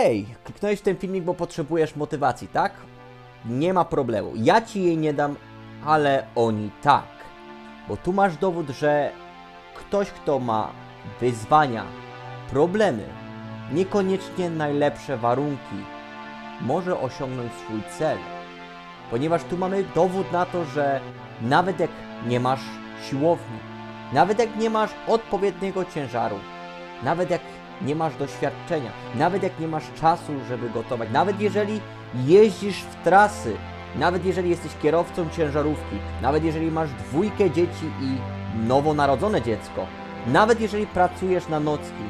Hej, kliknąłeś w ten filmik, bo potrzebujesz motywacji, tak? Nie ma problemu. Ja ci jej nie dam, ale oni tak. Bo tu masz dowód, że ktoś, kto ma wyzwania, problemy, niekoniecznie najlepsze warunki, może osiągnąć swój cel. Ponieważ tu mamy dowód na to, że nawet jak nie masz siłowni, nawet jak nie masz odpowiedniego ciężaru, nawet jak nie masz doświadczenia, nawet jak nie masz czasu, żeby gotować, nawet jeżeli jeździsz w trasy, nawet jeżeli jesteś kierowcą ciężarówki, nawet jeżeli masz dwójkę dzieci i nowonarodzone dziecko, nawet jeżeli pracujesz na nocki,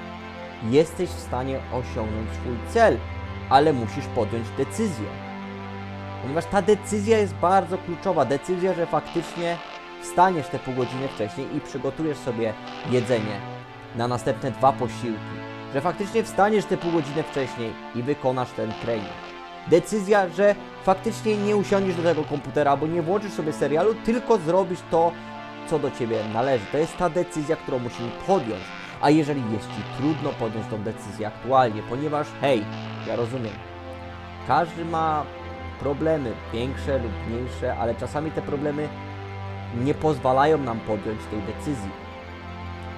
jesteś w stanie osiągnąć swój cel, ale musisz podjąć decyzję. Ponieważ ta decyzja jest bardzo kluczowa. Decyzja, że faktycznie wstaniesz te pół godziny wcześniej i przygotujesz sobie jedzenie na następne dwa posiłki. Że faktycznie wstaniesz te pół godziny wcześniej i wykonasz ten trening. Decyzja, że faktycznie nie usiądziesz do tego komputera albo nie włączysz sobie serialu, tylko zrobisz to, co do ciebie należy. To jest ta decyzja, którą musimy podjąć. A jeżeli jest ci trudno podjąć tą decyzję aktualnie, ponieważ hej, ja rozumiem, każdy ma problemy, większe lub mniejsze, ale czasami te problemy nie pozwalają nam podjąć tej decyzji.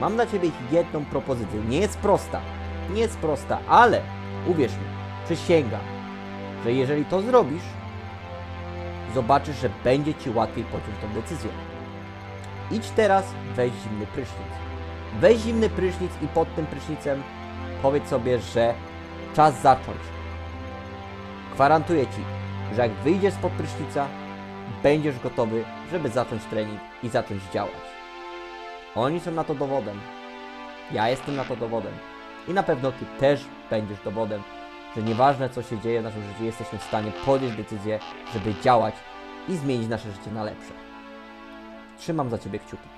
Mam dla Ciebie jedną propozycję. Nie jest prosta, nie jest prosta, ale uwierz mi, przysięgam, że jeżeli to zrobisz, zobaczysz, że będzie Ci łatwiej podjąć tą decyzję. Idź teraz, weź zimny prysznic. Weź zimny prysznic i pod tym prysznicem powiedz sobie, że czas zacząć. Gwarantuję Ci, że jak wyjdziesz spod prysznica, będziesz gotowy, żeby zacząć trening i zacząć działać. Oni są na to dowodem. Ja jestem na to dowodem. I na pewno Ty też będziesz dowodem, że nieważne co się dzieje w naszym życiu, jesteśmy w stanie podjąć decyzję, żeby działać i zmienić nasze życie na lepsze. Trzymam za Ciebie kciuki.